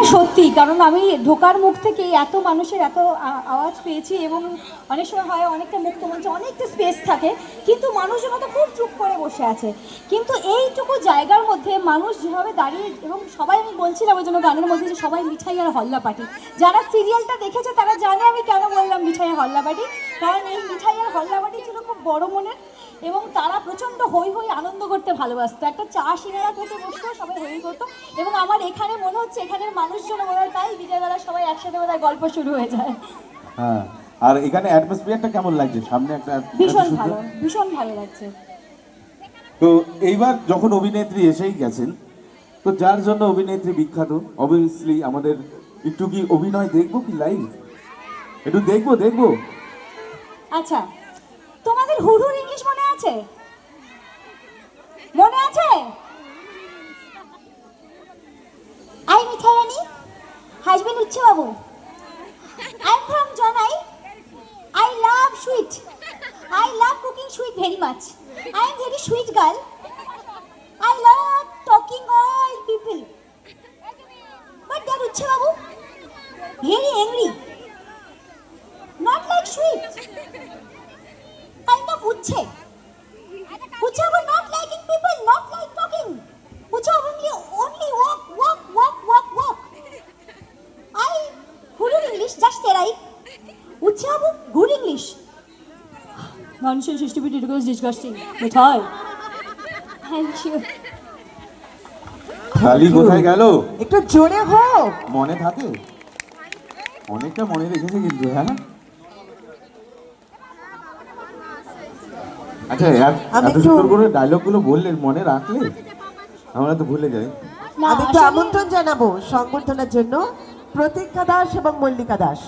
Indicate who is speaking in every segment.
Speaker 1: এটা সত্যি, কারণ আমি ঢোকার মুখ থেকে এত মানুষের এত আওয়াজ পেয়েছি এবং অনেক সময় হয় অনেকটা মুক্ত মঞ্চে অনেকটা স্পেস থাকে। কিন্তু মানুষজন তো খুব চুপ করে বসে আছে। কিন্তু এইটুকু জায়গার মধ্যে মানুষ যেভাবে দাঁড়িয়ে, এবং সবাই আমি বলছিলাম ওই জন্য গানের মধ্যে যে সবাই মিঠাই আর হল্লা পাটি যারা সিরিয়ালটা দেখেছে তারা জানে আমি কেন বললাম মিঠাই আর হল্লা পাটি কারণ এই মিঠাই আর হল্লা পাটি ছিল খুব বড় মনের, এবং তারা প্রচণ্ড হই হই আনন্দ করতে ভালোবাসতো। একটা চা সিনেরা খেতে বসতো সবাই হই করতো, এবং আমার এখানে মনে হচ্ছে এখানের মানুষজন মনে হয় তাই বিকেলবেলা সবাই একসাথে বোধহয় গল্প শুরু হয়ে যায়।
Speaker 2: হ্যাঁ। আর এখানে অ্যাটমসফিয়ারটা কেমন লাগছে? সামনে একটা
Speaker 1: ভীষণ ভালো ভীষণ ভালো লাগছে।
Speaker 2: তো এইবার যখন অভিনেত্রী এসেই গেছেন তো যার জন্য অভিনেত্রী বিখ্যাত অবভিয়াসলি আমাদের একটু কি অভিনয় দেখব কি লাইভ একটু দেখব দেখব।
Speaker 1: আচ্ছা তোমাদের হুড়ুর ইংলিশ মনে আছে? মনে আছে? আই মিঠাই রানী হাজবেন্ড উচ্ছে Babu I from Janai love sweet I love cooking sweet very much I am very sweet girl I love talking all people but that উচ্ছে Babu very angry not like sweet. Kind of uche. Uche were not liking people, not like talking. Uche only only walk, walk, walk, walk, walk. I good English, just right. Abu good English. Nonsense stupid it goes disgusting. মিঠাই? Thank you
Speaker 2: খালি কোথায় গেল?
Speaker 3: একটু জোরে হোক।
Speaker 2: মনে থাকে? অনেকটা মনে রেখেছে কিন্তু হ্যাঁ? আচ্ছা এত- সুন্দর করে ডায়লগগুলো বললেন মনে রাখলে আমরা তো ভুলে যাই।
Speaker 3: আমি একটু আমন্ত্রণ জানাব সংবর্ধনার জন্য প্রতীক্ষা দাস এবং মল্লিকা দাস।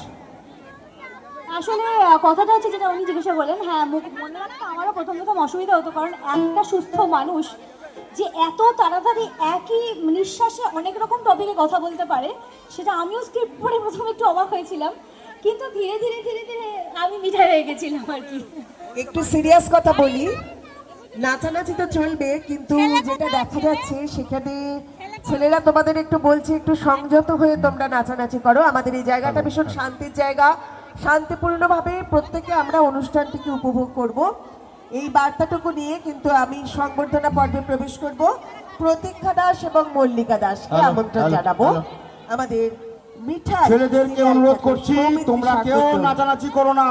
Speaker 1: আসলে কথাটা হচ্ছে যেটা উনি জিজ্ঞাসা করলেন হ্যাঁ মুখ- মনে রাখতে আমারও প্রথম প্রথম অসুবিধা হতো কারণ একটা সুস্থ মানুষ যে এত তাড়াতাড়ি একই নিঃশ্বাসে অনেক রকম টপিকে কথা বলতে পারে সেটা আমিও স্ক্রিপ্ট পড়ে প্রথমে একটু অবাক হয়েছিলাম। কিন্তু ধীরে ধীরে ধীরে ধীরে আমি মিঠাই হয়ে গেছিলাম আর কি।
Speaker 3: একটু সিরিয়াস কথা বলি। নাচানাচি তো চলবে কিন্তু যেটা দেখা যাচ্ছে সেখানে ছেলেরা তোমাদের একটু বলছে একটু সংযত হয়ে তোমরা নাচানাচি করো। আমাদের এই জায়গাটা ভীষণ শান্তির জায়গা। শান্তিপূর্ণভাবে প্রত্যেকে আমরা অনুষ্ঠানটিকে উপভোগ করব। এই বার্তাটুকু নিয়ে কিন্তু আমি সংবর্ধনা পর্বে প্রবেশ করব। প্রতীক্ষা দাস এবং মল্লিকা দাসকে আমন্ত্রণ জানাব। আমাদের মিঠাই
Speaker 4: ছেলেদেরকে অনুরোধ করছি তোমরা কেউ নাচানাচি করো না।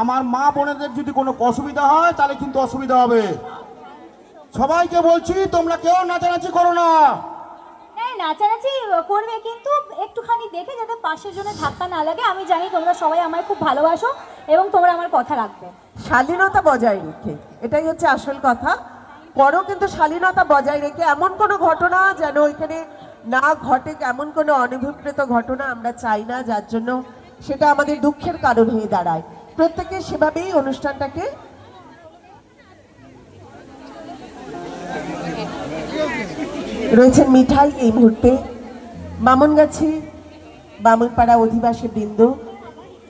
Speaker 4: আমার মা বোনেদের যদি কোনো অসুবিধা হয় তাহলে কিন্তু অসুবিধা হবে। সবাইকে বলছি তোমরা কেউ নাচানাচি করো না।
Speaker 1: নাচানাচি করবে, কিন্তু একটুখানি দেখে যাতে পাশের জন্য ধাক্কা না লাগে, আমি জানি তোমরা সবাই আমায় খুব ভালোবাসো এবং তোমরা আমার কথা রাখবে।
Speaker 3: শালীনতা বজায় রেখে, এটাই হচ্ছে আসল কথা। করো কিন্তু শালীনতা বজায় রেখে এমন কোনো ঘটনা যেন ওইখানে না ঘটে এমন কোনো অনভিপ্রেত ঘটনা আমরা চাই না, যার জন্য সেটা আমাদের দুঃখের কারণ হয়ে দাঁড়ায়। প্রত্যেকে সেভাবেই অনুষ্ঠানটাকে রয়েছেন মিঠাই এই মুহূর্তে। বামনগাছি বামনপাড়া অধিবাসী বৃন্দ,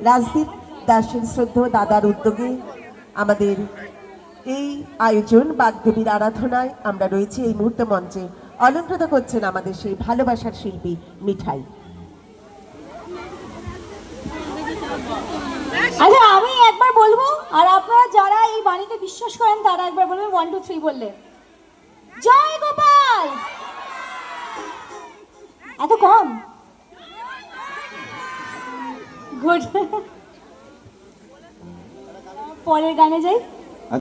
Speaker 3: রাজদীপ দাসের শ্রদ্ধ দাদার উদ্যোগে আমাদের এই আয়োজন বাগদেবীর আরাধনায় আমরা রয়েছি এই মুহূর্তে মঞ্চে। অলঙ্কৃত করছেন আমাদের সেই ভালোবাসার শিল্পী মিঠাই।
Speaker 1: আচ্ছা আমি একবার বলব, আর আপনারা যারা এই বাণীতে বিশ্বাস করেন, তারা একবার বলবেন ওয়ান টু থ্রি বললে। জয় গোপাল! এত কম? পরের গানে যাই।